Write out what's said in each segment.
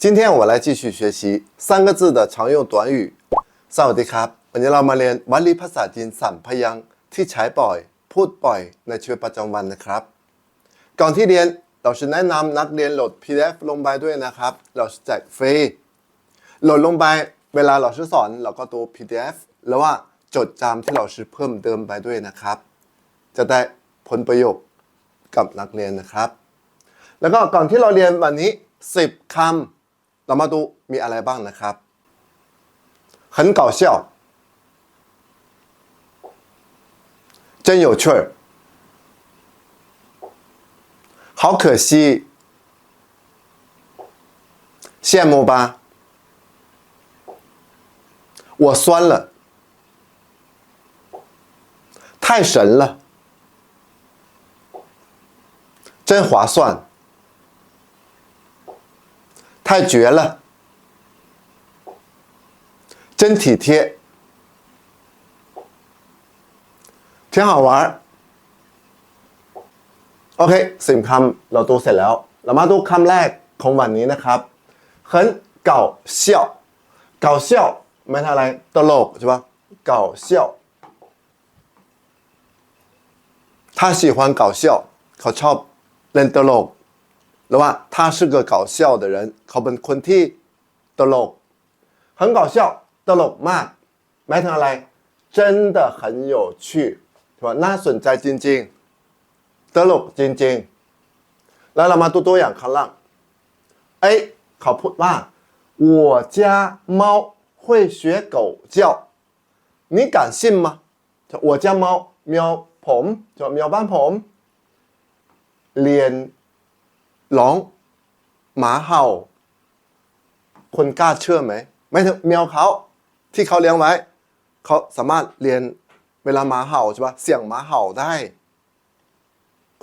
今天我来继续学习三个字的常用短语สวัสดีครับวันนี้เรามาเรียนวลีภาษาจีนสามพยางค์ที่ใช้บ่อย พูดบ่อยในชีวิตประจำวันนะครับ ก่อนที่เรียนเราจะแนะนำนักเรียนโหลด PDF ลงไปด้วยนะครับ เราจะแจกฟรี โหลดลงไปเวลาเราสอนเราก็ตัว PDF แล้วว่าจดจำที่เราเพิ่มเติมไปด้วยนะครับ จะได้ผลประโยชน์กับนักเรียนนะครับ แล้วก็ก่อนที่เราเรียนวันนี้ 10คำ เรามาดูมีอะไรบ้างนะครับ很搞笑真有趣儿好可惜羡慕吧我酸了太神了真划算 太绝了，真体贴，挺好玩儿 โอเคสิบคำเราดูเสร็จแล้ว เรามาดูคำแรกของวันนี้นะครับ很搞笑搞笑ไม่ใช่อะไรตลกใช่ปะ搞笑他喜欢搞笑เขาชอบเล่นตลก หรือว่า他是个搞笑的人เขาเป็นคนที่ตลก很搞笑ตลกมากหมายถึงอะไร真的很有趣ใช่ปะน่าสนใจจริงๆ ตลกจริงๆ แล้วเรามาตัวตัวอย่างข้างล่างเอ้ยเขาพูดว่า我家猫会学狗叫你敢信吗我家猫แมวผมจะแมวบ้านผม เรียน ร้องหมาเห่า คนกล้าเชื่อไหมไม่แมวเขาที่เขาเลี้ยงไว้เขาสามารถเรียนเวลาหมาเห่าใช่ปะเสียงหมาเห่าได้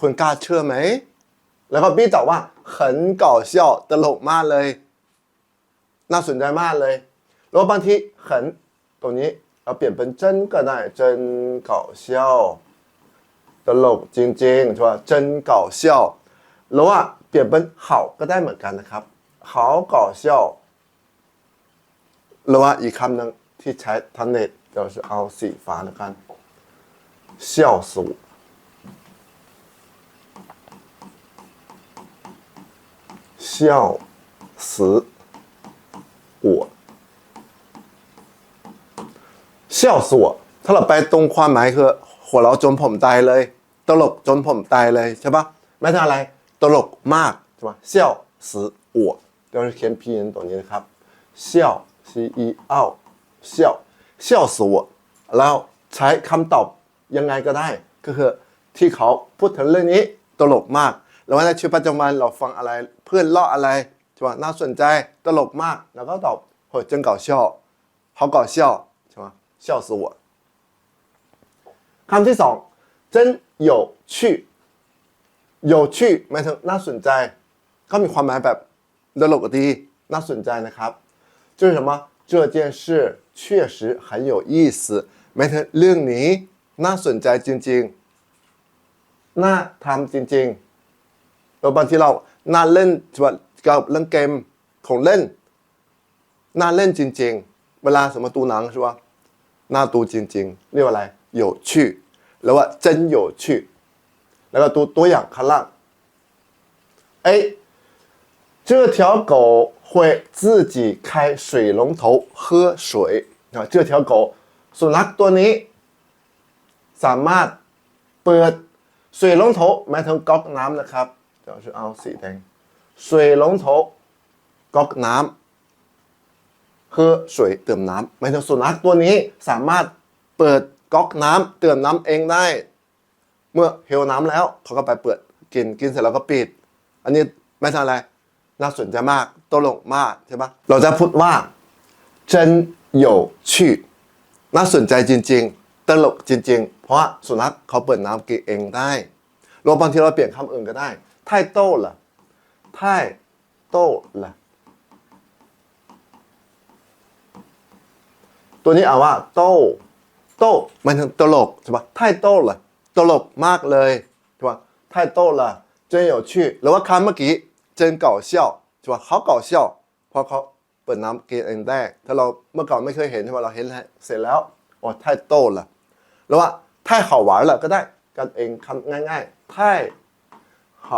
คนกล้าเชื่อไหม แล้วก็บี้ตอบว่าขันก่อเชี่ยวตลกมากเลย น่าสนใจมากเลย แล้วบางทีขันตรงนี้เราเปลี่ยนเป็นเจนก็ได้เจนเก่าเชี่ยวตลกจริงๆใช่ปะเจนเก่าเชี่ยวแล้วอะ เปลี่ยนเป็นเห่าก็ได้เหมือนกันนะครับ好搞笑เซี่ยวหรือว่าอีกคำหนึ่งที่ใช้ทันเน็ตเราจะเอาสีฟ้าแล้วกัน笑死我笑死我笑死我เซี่ยววถ้าเราไปตรงความหมายคือหัวเราจนผมตายเลย ตลกจนผมตายเลยใช่ปะไม่ใช่อะไร ตลก มากใช่ปะ笑死我เราจะเขียนพีนตรงนี้นะครับ笑 c e o 笑笑死我แล้วใช้คำตอบยังไงก็ได้ ก็คือที่เขาพูดถึงเรื่องนี้ตลกมาก แล้วในชีวิตประจำวันเราฟังอะไรเพื่อนเล่าอะไรใช่ปะน่าสนใจตลกมาก แล้วก็ตอบโห真搞笑好搞笑ใช่ปะ笑死我คำที่สอง真有趣 有趣หมายถึงน่าสนใจ ก็มีความหมายแบบตลกดีน่าสนใจนะครับ就是什么这件事确实很有意思หมายถึงเรื่องนี้น่าสนใจจริงๆ น่าทำจริงๆแล้วบางทีเราน่าเล่นใช่ปะกับเรื่องเกมของเล่น น่าเล่นจริง ๆ เวลาสมมติดูหนังใช่ปะน่าดูจริง ๆ เรียกว่าอะไร有趣หรือว่า真有趣 แล้วก็ตัวตัวอย่างข้างล่างเอ้这条狗会自己开水龙头喝水啊这条狗สุนัขตัวนี้ สามารถเปิด水龙头หมายถึงก๊อกน้ำนะครับเดี๋ยวจะเอาสีแดง水龙头ก๊อกน้ำคือ水เติมน้ำหมายถึงสุนัขตัวนี้สามารถเปิดก๊อกน้ำเติมน้ำเองได้ เมื่อเฮลน้ำแล้ว เขาก็ไปเปิดกินกินเสร็จแล้วก็ปิด อันนี้ไม่ใช่อะไร น่าสนใจมากตลกมากใช่ปะเราจะพูดว่า真有趣น่าสนใจจริง ๆ ตลกจริง ๆ เพราะว่าสุนัขเขาเปิดน้ำกินเองได้รวมบางทีเราเปลี่ยนคำอื่นก็ได้太逗了太逗了ตัวนี้อ่านว่าโต้โต้หมันถึงตลกใช่ปะ太逗了ตล กมากเลยใช่ปะ太逗了真有趣หรือว่าคำเมื่อกี้真搞笑ใช่ปะเขา搞笑เพราะ ราะเขาเปิดน้ำกินเองได้ ถ้าเราเมื่อก่อนไม่เคยเห็นใช่ไหมเราเห็นแล้วเสร็จแล้วโอ้太逗了หรือว่า太好玩了ก็ได้กันเองคำง่ายๆ太好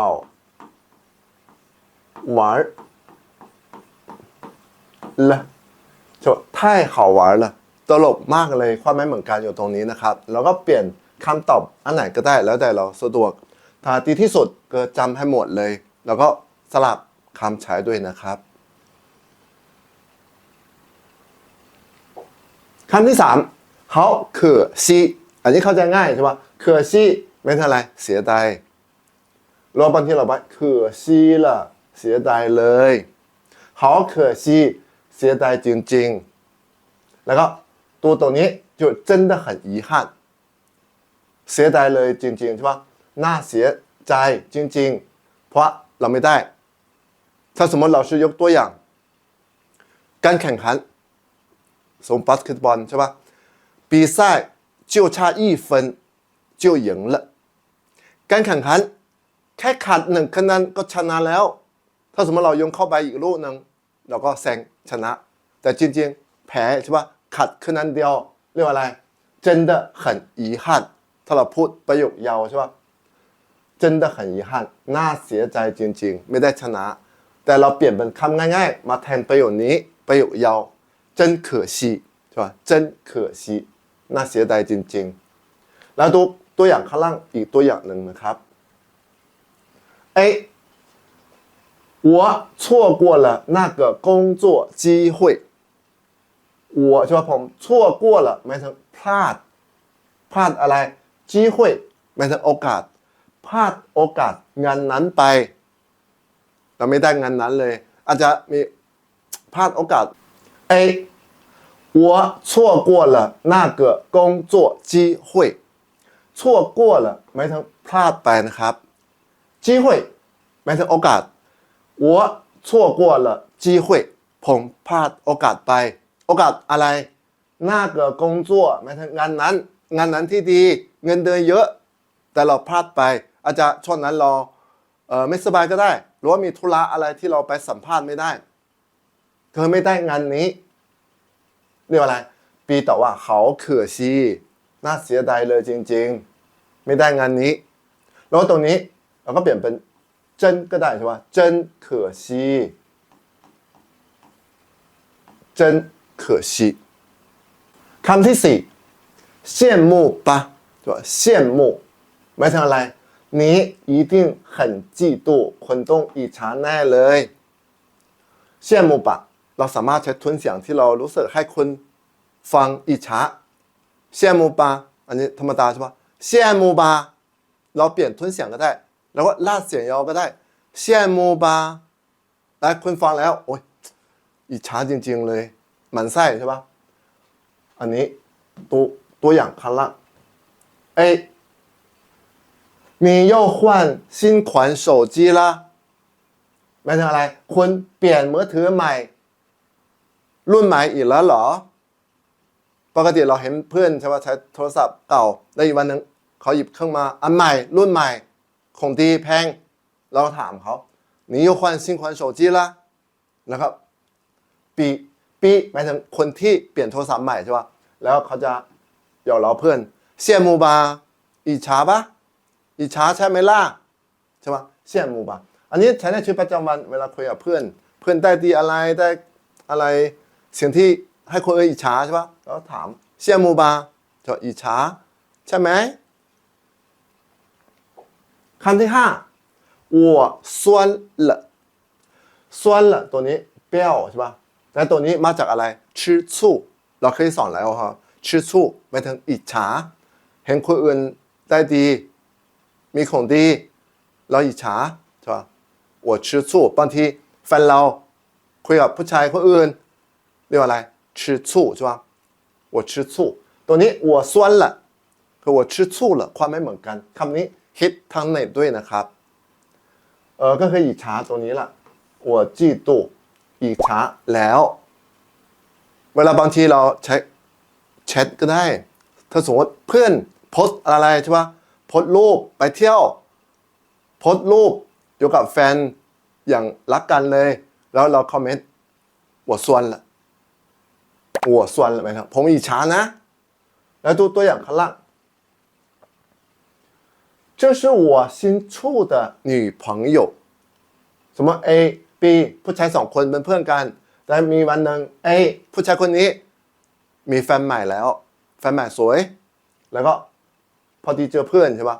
玩了就太好玩了ตลกมากเลยความไม่เหมือนกันอยู่ตรงนี้นะครับ แล้วก็เปลี่ยน คำตอบอันไหนก็ได้แล้วแต่เราสะดวก ถ้าดีที่สุดก็จำให้หมดเลย แล้วก็สลับคำใช้ด้วยนะครับ คำที่สามเขาเขือซีอันนี้เข้าใจง่ายใช่ปะเขือซีไม่เท่าไรเสียดายเราบางทีเราไปเขือซีละเสียดายเลยเขาเขือซีเสียดายจริงๆ แล้วก็ตัวตรงนี้就真的很遗憾 เสียดายเลยจริงๆใช่ปะน่าเสียใจจริงๆ เพราะเราไม่ได้ ถ้าสมมติเราชื่อยกตัวอย่าง การแข่งขัน สมบาสเกตบอลใช่ปะ比赛就差一分就赢了การแข่งขัน แค่ขาดหนึ่งคะแนนก็ชนะแล้ว ถ้าสมมติเรายงเข้าไปอีกลูกหนึ่งเราก็แซงชนะ แต่จริงๆ แพ้ใช่ปะขาดคะแนนเดียว เรียกว่าอะไร真的很遗憾 ถ้าเราพูดประโยคยาวใช่ปะ真的很遗憾น่าเสียใจจริงๆ ไม่ได้ชนะ แต่เราเปลี่ยนเป็นคำง่ายๆ มาแทนประโยคนี้ประโยคยาว真可惜ใช่ปะ真可惜น่าเสียดายจริงๆ แล้วตัวตัวอย่างข้างล่างอีกตัวอย่างหนึ่งนะครับ A 我错过了那个工作机会我ใช่ปะผม错过了หมายถึงพลาด พลาดอะไร 机会หมายถึงโอกาส พลาดโอกาสงานนั้นไป เราไม่ได้งานนั้นเลย อาจจะมีพลาดโอกาส A 我错过了那个工作机会错过了หมายถึงพลาดไปนะครับ机会หมายถึงโอกาส我错过了机会ผมพลาดโอกาสไป โอกาสอะไร那个工作หมายถึงงานนั้น งานนั้นที่ดีเงินเดือนเยอะ แต่เราพลาดไป อาจจะช่วงนั้นเราเออไม่สบายก็ได้ หรือว่ามีธุระอะไรที่เราไปสัมภาษณ์ไม่ได้ เธอไม่ได้งานนี้เรียกอะไร ปีแตอบว่าเขาเขือซีน่าเสียดายเลยจริง ๆ ไม่ได้งานนี้ แล้วตรงนี้เราก็เปลี่ยนเป็นเจนก็ได้ใช่ปะเจนเขือซีเจนเขือซีคำที่สี่ 羡慕吧ใช่ปะ羡慕หมายถึงอะไร นี้一定很嫉妒คนต้องอิจฉาแน่เลย羡慕吧เราสามารถใช้ทุนเสียงที่เรารู้สึกให้คนฟังอิจฉา羡慕吧อันนี้ธรรมดาใช่ปะ羡慕吧เราเปลี่ยนทุนเสียงก็ได้ แล้วก็ลาดเสียงยาวก็ได้羡慕吧แล้วคนฟังแล้ว โอ้ยอิจฉาจริง ๆ เลยหมันไส้ใช่ปะอันนี้ตัว ตัวอย่างข้างล่าง A 你又换新款手机啦หมายถึงอะไร คุณเปลี่ยนมือถือใหม่ รุ่นใหม่อีกแล้วเหรอ ปกติเราเห็นเพื่อนใช่ไหมใช้โทรศัพท์เก่าแล้วอีกวันหนึ่งเขาหยิบเครื่องมาอันใหม่ รุ่นใหม่ของดีแพง เราถามเขา你又换新款手机啦แล้วก็ปีปีหมายถึงคนที่เปลี่ยนโทรศัพท์ใหม่ใช่ปะแล้วเขาจะ 有劳เพื่อนเซียมูบาอิจาปะอิจฉาใช่ไหมล่ะใช่ปะเซียมูบาอันนี้ใช้ในชีวิตประจำวันเวลาคุยกับเพื่อน เพื่อนได้ดีอะไรได้อะไรสิ่งที่ให้คนอื่นอิจฉาใช่ปะแล้วถามเซียมูบาจะอิจฉาใช่ไหมคำที่ห้า我酸了酸了ตัวนี้เปรี้ยวใช่ปะแต่ตัวนี้มาจากอะไรชื่อชู่เราเคยสอนแล้วครับ 吃醋หมายถึงอิจฉา เห็นคนอื่นได้ดี มีของดี เราอิจฉาใช่ปะ我吃醋บางทีแฟนเราคุยกับผู้ชายคนอื่น เรียกว่าอะไร吃醋ใช่ปะ我吃醋ตัวนี้我酸了คือ我吃醋了ความไม่เหมือนกันคำนี้ฮิตทางเน็ตด้วยนะครับ เออก็คืออิจฉาตัวนี้แหละ我嫉妒อิจฉาแล้ว เวลาบางทีเราใช้ แชทก็ได้ ถ้าสมมติเพื่อนโพสต์อะไรใช่ปะโพสต์รูปไปเที่ยว โพสต์รูปอยู่กับแฟนอย่างรักกันเลย แล้วเราคอมเมนต์ 我酸了我酸了หมายถึงผมอิจฉานะ แล้วดูตัวอย่างข้างล่าง这是我新处的女朋友สมมติ A B ผู้ชายสองคนเป็นเพื่อนกัน แต่มีวันหนึ่ง A ผู้ชายคนนี้ มีแฟนใหม่แล้ว แฟนใหม่สวย แล้วก็พอดีเจอเพื่อนใช่ปะ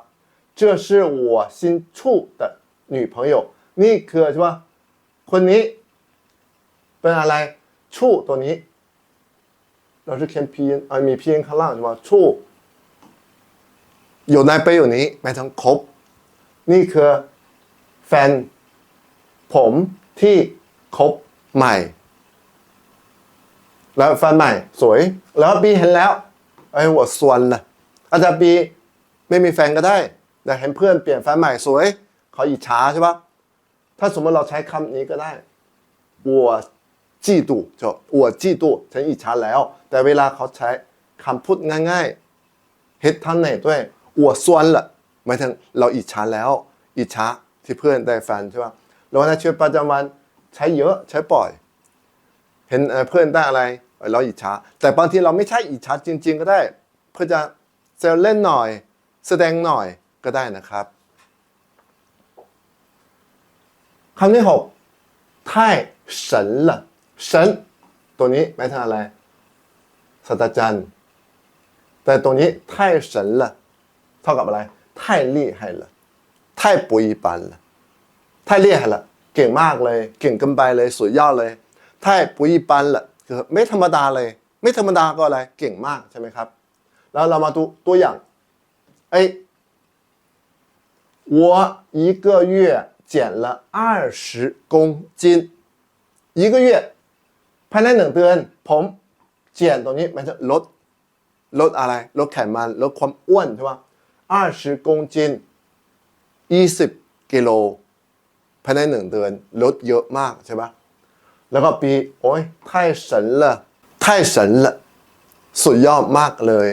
这是我新处的女朋友นี่คือใช่ปะคนนี้ เป็นอะไร处ตัวนี้ เราจะเขียนพีนเอ่อมีพีนข้างล่างใช่ปะ处อยู่ในประโยคนี้หมายถึงคบ นี่คือแฟน ผมที่คบใหม่ แล้วแฟนใหม่ สวย แล้วปีเห็นแล้วไอ้หัวส่วนล่ะอาจจะปีไม่มีแฟนก็ได้แต่เห็นเพื่อนเปลี่ยนแฟนใหม่สวยเขาอิจฉาใช่ปะถ้าสมมติเราใช้คำนี้ก็ได้หัวจีดุจะหัวจีดุฉันอิจฉาแล้ว แต่เวลาเขาใช้คำพูดง่ายๆเฮ็ดท่านไหนด้วยหัวส่วนละหมายถึงเราอิจฉาแล้ว อิจฉาที่เพื่อนได้แฟนใช่ปะแล้วในชีวิตประจำวันใช้เยอะใช้ป่อย เห็นเอ่อเพื่อนได้อะไรเอ่อเราอิจฉาแต่บางทีเราไม่ใช่อิจฉาจริง ๆ ก็ได้ เพื่อจะเซลเล่นหน่อย แสดงหน่อยก็ได้นะครับคำที่หก太神了神ตัวนี้หมายถึงอะไรศาสตราจารย์แต่ตัวนี้太神了เท่ากับอะไร太厉害了太不一般了太厉害了เก่งมากเลย เก่งเกันไปเลยสุดยอดเลย 太不一般了คือไม่ธรรมดาเลย ไม่ธรรมดาก็อะไร เก่งมากใช่ไหมครับ แล้วเรามาดูตัวอย่างเอ้ย我一个月减了二十公斤一个月ภายในหนึ่งเดือน ผมเจียนตรงนี้มันจะลด ลดอะไร ลดไขมัน ลดความอ้วนใช่ปะ二十公斤ยี่สิบกิโลภายในหนึ่งเดือน ลดเยอะมากใช่ปะ แล้วก็ปีโอ้ยไท่สันละสุดยอดมากเลย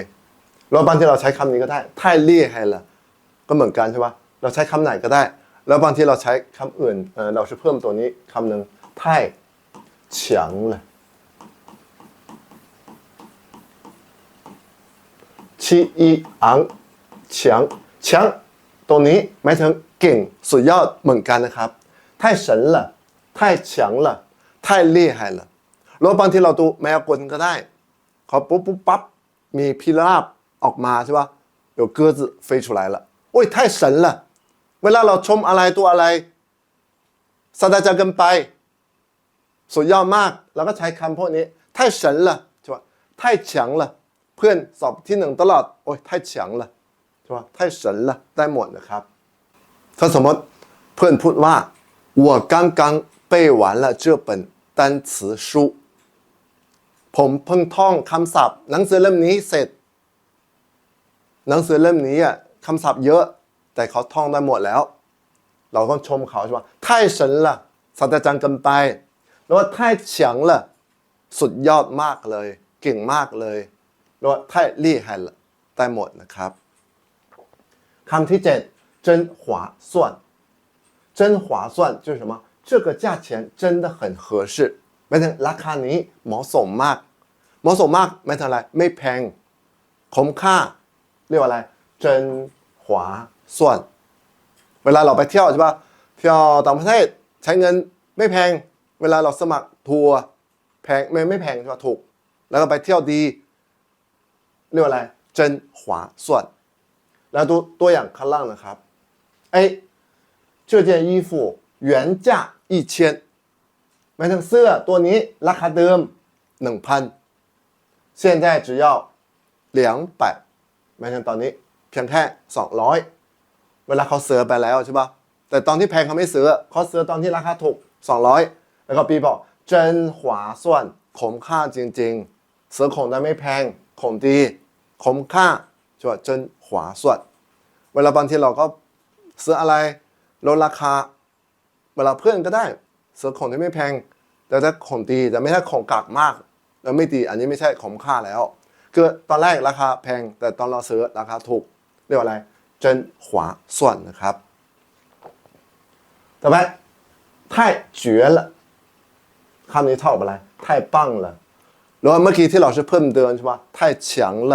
แล้วบางทีเราใช้คำนี้ก็ได้ไท่ลี่ไฮลก็เหมือนกันใช่ปะเราใช้คำไหนก็ได้ แล้วบางทีเราใช้คำอื่นเราจะเพิ่มตัวนี้คำนึงไท่เฉีย强ละชีอีอังเฉียงเตรงนี้หมายถึงเก่งสุดยอดเหมือนกันนะครับไที่เฉียง 太厉害了แล้วบางทีเราดูแมวกลก็ได้เขาปุ๊บปุ๊บปั๊บมีพิราบออกมาใช่ปะ有鸽子飞出来了โอ้ย太神了เวลาเราชมอะไรตัวอะไรศาสตราจารย์เกันไป สุดยอดมากเราก็ใช้คำพวกนี้太神了ใช่ปะ太强了เพื่อนสอบที่หนึ่งตลอด โอ้ย太强了ใช่ปะ太神了ได้หมดนะครับ ถ้าสมมติเพื่อนพูดว่า我刚刚背完了这本 单词书ผมเพิ่งท่องคำศัพท์ หนังสือเล่มนี้เสร็จ หนังสือเล่มนี้อ่ะคำศัพท์เยอะ แต่เขาท่องได้หมดแล้ว เราก็ชมเขาใช่ปะ太神了ศาสตราจารย์เกันไป แล้วว่า太强了สุดยอดมากเลย เก่งมากเลยแล้วว่า太厉害了ได้หมดนะครับคำที่เจ็ด真划算真划算就是什么 这个价钱真的很合适หมายถึงราคานี้เหมาะสมมาก เหมาะสมมากไม่เท่าไรไม่แพงคุ้มค่า เรียกว่าอะไร真划算เวลาเราไปเที่ยวใช่ปะเที่ยวต่างประเทศใช้เงินไม่แพง เวลาเราสมัครทัวร์แพงไม่ไม่แพงใช่ปะถูก แล้วก็ไปเที่ยวดี เรียกว่าอะไร真划算แล้วดูตัวอย่างข้างล่างนะครับเอ้这件衣服原价 一千เชียนหมายถึงเสื้อตัวนี้ราคาเดิมหนึ่งพันเส้นได้只要两百ลียงแปดหมายถึงตอนนี้เพียงแค่สองร้อยเวลาเขาเสือไปแล้วใช่ปะแต่ตอนที่แพงเขาไม่ซื้อเขาซื้อตอนที่ราคาถูกสองร้อยแล้วก็ปีบอกเจนหวาส่วนขมค่าจริงๆซื้อของได้ไม่แพงขมดีขมค่าชื่ว่าเจนหวาส่วนเวลาบางทีเราก็ซื้ออะไรลดราคา เวลาเพื่อนก็ได้ซื้อของที่ไม่แพง แต่ถ้าของดีแต่ไม่ใช่ของกากมาก แล้วไม่ดีอันนี้ไม่ใช่ของค่าแล้ว คือตอนแรกราคาแพง แต่ตอนเราซื้อราคาถูก เรียกว่าอะไร真划算นะครับต่อไป太绝了คำนี้เท่ากับอะไร太 太棒了แล้วเมื่อกี้ที่เราชื่อเพิ่มเติมใช่ปะ太强了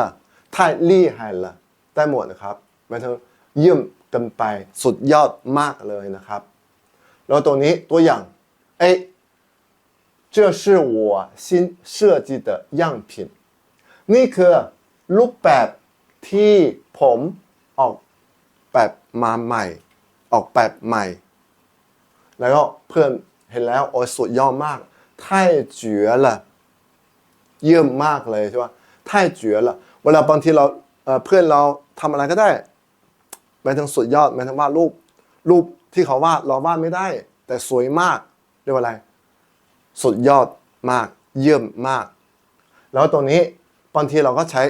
太厉害了ได้หมดนะครับหมายถึงเยี่ยมเกันไป สุดยอดมากเลยนะครับ แล้วตัวนี้ตัวอย่าง A 这是我新设计的样品นี่คือรูปแบบที่ผมออกแบบมาใหม่ ออกแบบใหม่ แล้วก็เพื่อนเห็นแล้วโอ้ยสุดยอดมาก太绝了เยี่ยมมากเลยใช่ปะ太绝了เวลาบางทีเราเอ่อเพื่อนเราทำอะไรก็ได้หมายถึงสุดยอดหมายถึงว่ารูปรูป ที่เขาวาดเราวาดไม่ได้ แต่สวยมากเรียกว่าอะไร สุดยอดมาก เยี่ยมมาก แล้วตัวนี้บางทีเราก็ใช้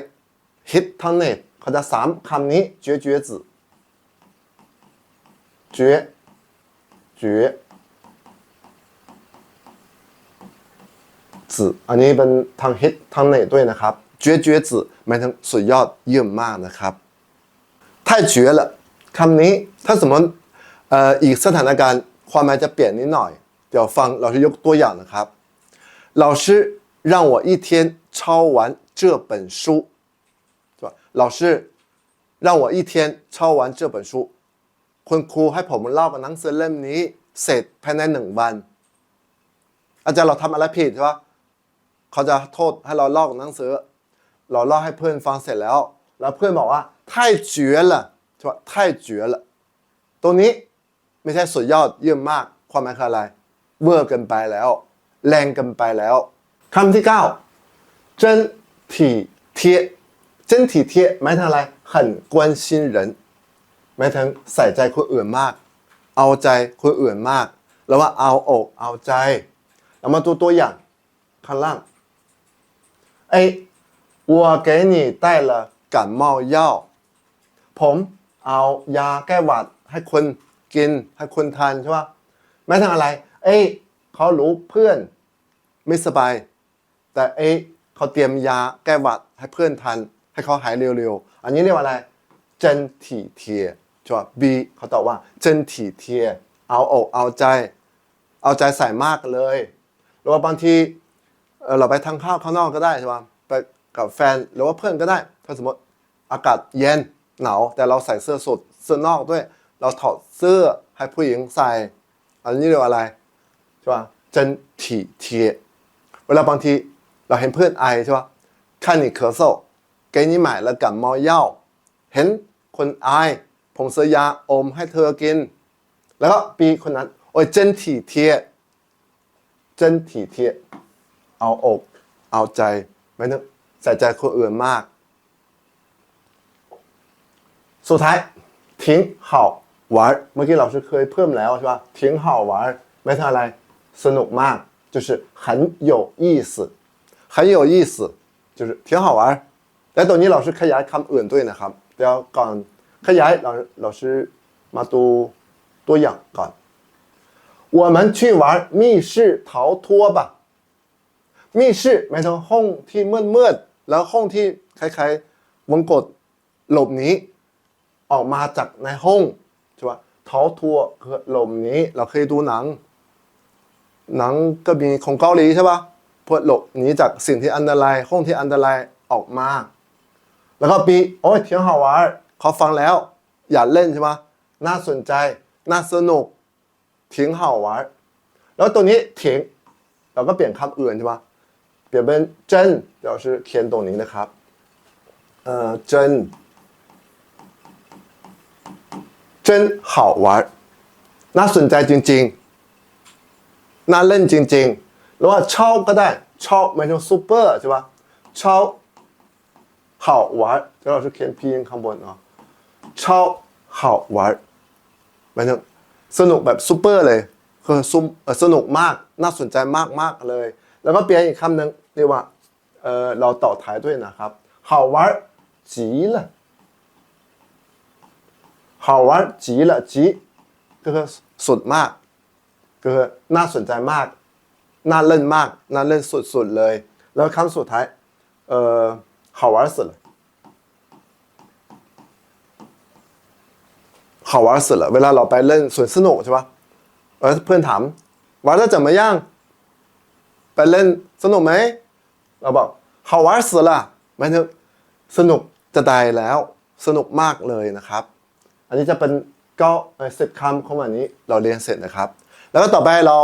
hit ทั้งเน็ตเขาจะสามคำนี้绝绝子绝绝子อันนี้เป็นทาง hit ทางเน็ตด้วยนะครับ绝绝子หมายถึงสุดยอดเยี่ยมมากนะครับ太绝了คำนี้ถ้าสมมติเ อ่ออีกสถานการณ์ความหมายจะเปลี่ยนนิดหน่อย เดี๋ยวฟังเราจะยกตัวอย่างนะครับ老师让我一天抄完这本书是吧老师让我一天抄完这本书คุณครูให้ผมเล่ากับหนังสือเล่มนี้ เสร็จภายในหนึ่งวัน อาจารย์เราทำอะไรผิดใช่ปะเขาจะโทษให้เราเล่ากับหนังสือ เราเล่าให้เพื่อนฟังเสร็จแล้ว แล้วเพื่อนบอกว่า太绝了ใช่ปะ太绝了ตรงนี้ ไม่ใช่สุดยอดเยี่ยมมาก ความหมายคืออะไร เวอร์เกินไปแล้ว แรงเกินไปแล้วคำที่เก้า真体贴真体贴หมายถึงอะไร很关心人หมายถึงใส่ใจคนอื่นมาก เอาใจคนอื่นมาก แล้วว่าเอาอกเอาใจเรามาดูตัวอย่างข้างล่างไอ我给你带了感冒药ผมเอายาแก้หวัดให้คน กินให้คนทานใช่ป่ะไม่ทางอะไร เอ้เขารู้เพื่อนไม่สบาย แต่เอ้เขาเตรียมยาแก้หวัดให้เพื่อนทานให้เขาหายเร็วๆ อันนี้เรียกว่าอะไรเจนที่เทียใช่ป่ะ B เขาตอบว่าเจนที่เทียเอาอกเอาใจ เอาใจใส่มากเลยหรือว่าบางทีเราไปทานข้าวข้างนอกก็ได้ใช่ป่ะไปกับแฟนหรือว่าเพื่อนก็ได้ ถ้าสมมติอากาศเย็นหนาวแต่เราใส่เสื้อสดเสื้อนอกด้วย เราถอดเสื้อให้ผู้หญิงใส่ อันนี้เรียกว่าอะไรใช่ปะเจน体贴เวลาบางทีเราเห็นเพื่อนไอใช่ปะ看你咳嗽给你买了感冒药เห็นคนไอผมซื้อยาอมให้เธอกิน แล้วก็ปีคนนั้น โอ้ยเจน体贴เจน体贴เอาอก เอาใจไม่นึกใส่ใจคนอื่นมาก สุดท้าย 挺好玩เมื่อกี้เราเคยเพิ่มแล้วใช่ปะ挺好玩ไม่ใช่อะไร สนุกมาก就是很有意思很有意思就是挺好玩แต่ตรงนี้เรา是ขยายคำอื่นด้วยนะครับเดี๋ยวก่อนขยายเราเรา是มาดูตัวอย่างก่อน我们去玩密室逃脱吧密室หมายถึงห้องที่มืดมืดๆแล้วห้องที่คล้ายๆวงกดหลบหนีออกมาจากในห้อง ใช่ป่ะ逃脱คือหลมนี้เราเคยดูหนัง หนังก็มีของเกาหลีใช่ป่ะเพื่อหลบหนีจากสิ่งที่อันตรายห้องที่อันตรายออกมา แล้วก็ปีโอ้ยเที่ยวฮาวาเขาฟังแล้ว อย่าเล่นใช่ไหมน่าสนใจ น่าสนุกเถียงฮาวาแล้วตัวนี้เถียงเราก็เปลี่ยนคำอื่นใช่ไหมเปลี่ยนเป็นเจนเราชื่อเคียนตรงนี้นะครับ เอ่อเจน 真好玩น่าสนใจจริง ๆ น่าเล่นจริงๆหรือว่าชอบก็ได้ชอบหมายถึงซูเปอร์ใช่ปะชอบ好玩เดี๋ยวเราจะเขียนพีนข้างบนเนาะชอบ好玩หมายถึงสนุกแบบซูเปอร์เลยคือซุมเอ่อสนุกมากน่าสนใจมากมากๆเลย แล้วก็เปลี่ยนอีกคำหนึ่งเรียกว่าเออเราต่อท้ายด้วยนะครับ好玩极了 好玩极了极ก็คือสุดมาก ก็คือน่าสนใจมาก น่าเล่นมาก น่าเล่นสุดๆเลย แล้วคำสุดท้าย เอ่อ好玩死了好玩死了เวลาเราไปเล่นสวนสนุกใช่ปะเออเพื่อนถาม玩แล้ว怎么样 ไปเล่นสนุกไหมเราบอก好玩死了หมายถึงสนุกจะตายแล้ว สนุกมากเลยนะครับ อันนี้จะเป็นก็สิบคำของวันนี้เราเรียนเสร็จนะครับ แล้วก็ต่อไปเรา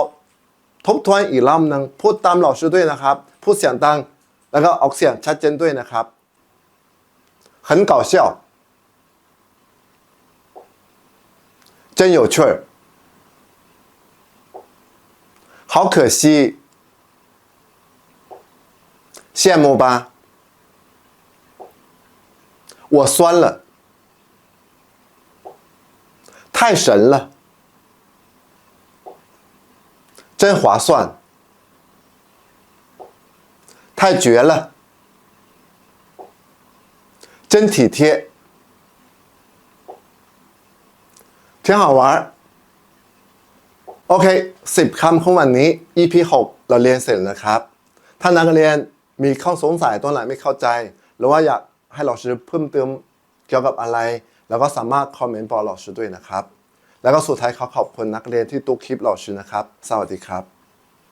ทบทวนอีกรอบหนึงพูดตาม老师ด้วยนะครับ พูดเสียงดังแล้วก็ออกเสียงชัดเจนด้วยนะครับ很搞笑真有趣儿好可惜羡慕吧我酸了 太神了，真划算，太绝了，真体贴，挺好玩儿 โอเคสิบคำของวันนี้ EP 6 เราเรียนเสร็จแล้วนะครับ ถ้านักเรียนมีข้อสงสัยตัวไหนไม่เข้าใจ หรือว่าอยากให้老师เพิ่มเติมเกี่ยวกับอะไร แล้วก็สามารถคอมเมนต์บอกหลอดชื่อด้วยนะครับ แล้วก็สุดท้ายขอขอบคุณนักเรียนที่ตุกคลิปหลอชื่อนะครับ สวัสดีครับ